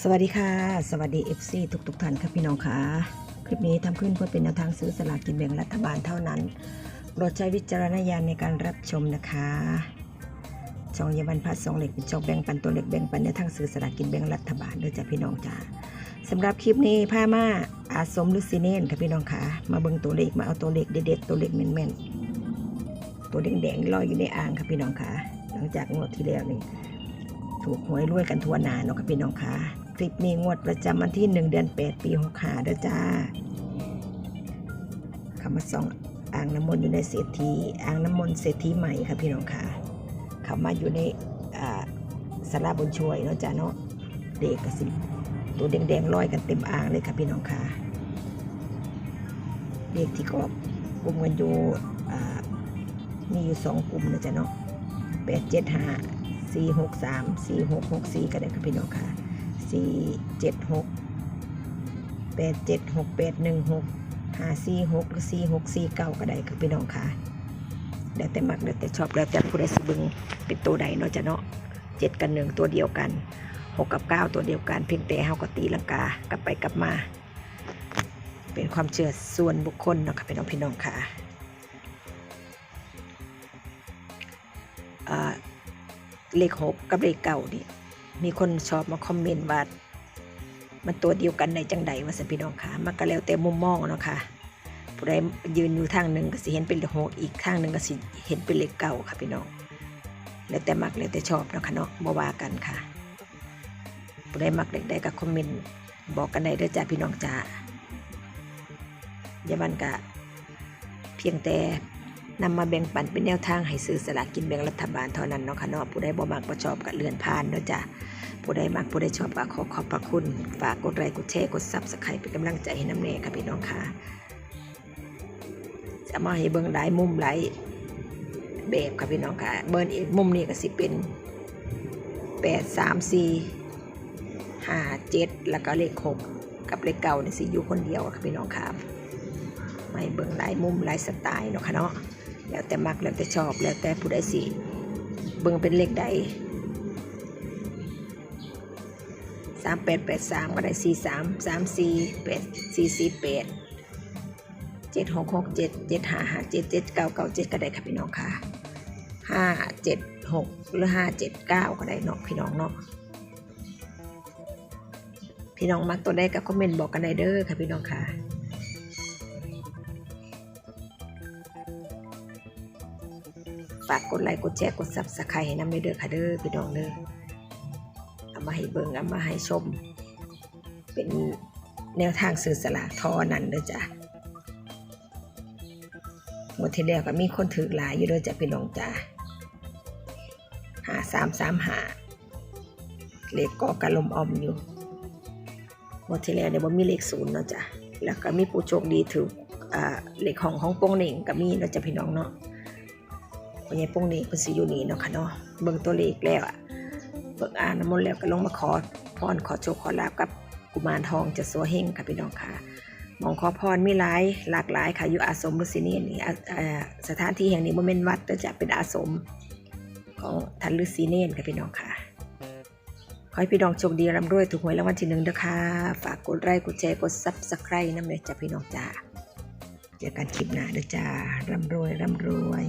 สวัสดีค่ะ สวัสดี FC ทุกทุกๆท่านครับพี่น้องค่ะ คลิปนี้ทำขึ้นเพื่อเป็นแนวทางซื้อสลากกินแบ่งรัฐบาลเท่านั้นโปรดใช้วิจารณญาณในการรับชมนะคะช่องยาบันพัดสองเหล็กเป็นช่องแบ่งปันตัวเหล็กแบ่งปันแนทางซื้อสลากกินแบ่งรัฐบาลด้วยจ้ะพี่น้องจ้าสำหรับคลิปนี้ผ้ามาอาสมหรือซีเนนค่ะพี่น้องค่ะ มาเบิ่งตัวเลขมาเอาตัวเลขเด็ดๆตัวเลขแม่นๆตัวแดงๆลอยอยู่ในอ่างค่ะพี่น้องค่ะ หลังจากงวดที่แล้วนี่ ถูกหวยรวยกันทั่วหน้าเนาะค่ะพี่น้องค่ะ คลิปนี้งวดประจำวันที่1เดือน8ปี65เด้อจ้าคำมาส่องอ่างน้ำมนต์อยู่ในเศรษฐีอ่างน้ำมนต์เศรษฐีใหม่ค่ะพี่น้องค่ะคำมาอยู่ในสาราบนช่วยเนาะจ้าเนาะเด็กกสิตัวแดงๆลอยกันเต็มอ่างเลยค่ะพี่น้องค่ะเด็กที่กอบกลุ่มกันอยู่มีอยู่สองกลุ่มนะจ้ะเนาะแปดเจ็ดห้า สี่หกสามสี่หกหกสี่ก็ได้ค่ะพี่น้องค่ะสี่เจ็ดหกแปดเจ็ดหกแปดหนึ่งหกหาสี่หกหรือสี่หกสี่เก้าก็ได้ค่ะพี่น้องค่ะแล้วแต่มักแล้วแต่ชอบแล้วแต่ผู้ใดสิบึงเป็นตัวใดเนาะจะเนาะเจ็ดกับหนึ่งตัวเดียวกันหกกับเก้าตัวเดียวกัน เพียงแต่เฮาก็ตีลังกากลับไปกลับมา เป็นความเชื่อส่วนบุคคลเนาะค่ะพี่น้องพี่น้องค่ะ เลขหกกับเลขเก่านี่มีคนชอบมาคอมเมนต์ว่ามันตัวเดียวกันในจังใดว่าสันพี่น้องค่ะมันก็แล้วแต่มุมมองเนาะค่ะผู้ใดยืนอยู่ทางหนึ่งก็สิเห็นเป็นเลขหกอีกทางหนึ่งก็สิเห็นเป็นเลขเก่าค่ะพี่น้อง แล้วแต่มักแล้วแต่ชอบเนาะค่ะเนาะบ่ว่ากันค่ะผู้ใดมักเลขใดก็คอมเมนต์บอกกันได้เด้อจ้าพี่น้องจ้าอย่ามันกะเพียงแต่ นำมาแบ่งปันเป็นแนวทางให้ซื้อสลากกินแบ่งรัฐบาลเท่านั้นเนาะค่ะเนาะผู้ใดบ่มักบ่ชอบก็เลื่อนผ่านเนาะจ้ะผู้ใดมักผู้ใดชอบก็ขอขอบพระคุณ ฝากกดไลค์กดแชร์กดซับสไครป์เป็นกำลังใจให้น้ำแน่ค่ะพี่น้องค่ะจะมาให้เบิ่งหลายมุมหลายแบบค่ะพี่น้องค่ะเบิ่งอีกมุมนี้ก็สิเป็น8 3 4 5 7แล้วก็เลข6กับเลขเก่านี่สิอยู่คนเดียวค่ะพี่น้องค่ะไม่เบิ่งหลายมุมหลายสไตล์เนาะค่ะเนาะ แล้วแต่มักแล้วแต่ชอบแล้วแต่ผู้ใดสิเบิ่งเป็นเลขใดสามแปดแปดสามก็ได้สี่สามสามสี่แปดสี่สี่แปดเจ็ดหกหกเจ็ดเจ็ดห้าห้าเจ็ดเจ็ดเก้าเก้าเจ็ดก็ได้ค่ะพี่น้องค่ะห้าเจ็ดหกหรือห้าเจ็ดเก้าก็ได้เนาะพี่น้องเนาะพี่น้องมักตัวใดก็คอมเมนต์บอกกันได้เด้อค่ะพี่น้องค่ะ ฝากกดไลค์กดแชร์กดซับสไครต์ให้น้ำเด้อค่ะเด้อพี่น้องเด้อเอามาให้เบิ่งเอามาให้ชม เป็นแนวทางสื่อสลากทอนั้นเด้อจ้ะหมดที่แล้วก็มีคนถือหลายอยู่เด้อจ้ะพี่น้องจ้ะหาสามสามหาเลขกอกระลมอมอยู่หมดที่แล้วเนี่ยบ่มีเลขศูนย์เนาะจ้ะแล้วก็มีผู้โชคดีถืออ่าเลขของของโป้งเหน่งก็มีเนาะจ้ะพี่น้องเนาะ พ่อใหญ่โป้งนี่เพิ่นสิอยู่นี่เนาะค่ะเนาะเบิ่งตัวเลขแล้วอะเบิ่งอ่านน้ำมนต์แล้วก็ลงมาขอพรขอโชคขอลาบกับกุมารทองจะสัวเฮงค่ะพี่น้องค่ะมองขอพรมีหลายหลากหลายค่ะอยู่อาสมฤาษีนี่นี่สถานที่แห่งนี้บ่แม่นวัดแต่จะเป็นอาสมของท่านฤาษีเนนค่ะพี่น้องค่ะขอให้พี่น้องโชคดีร่ำรวยถูกหวยรางวัลที่หนึ่งเด้อค่ะฝากกดไลค์กดแชร์กด Subscribe นำเลยจ้ะพี่น้องจ้าเจอกันคลิปหน้าเด้อจ้าร่ำรวยร่ำรวย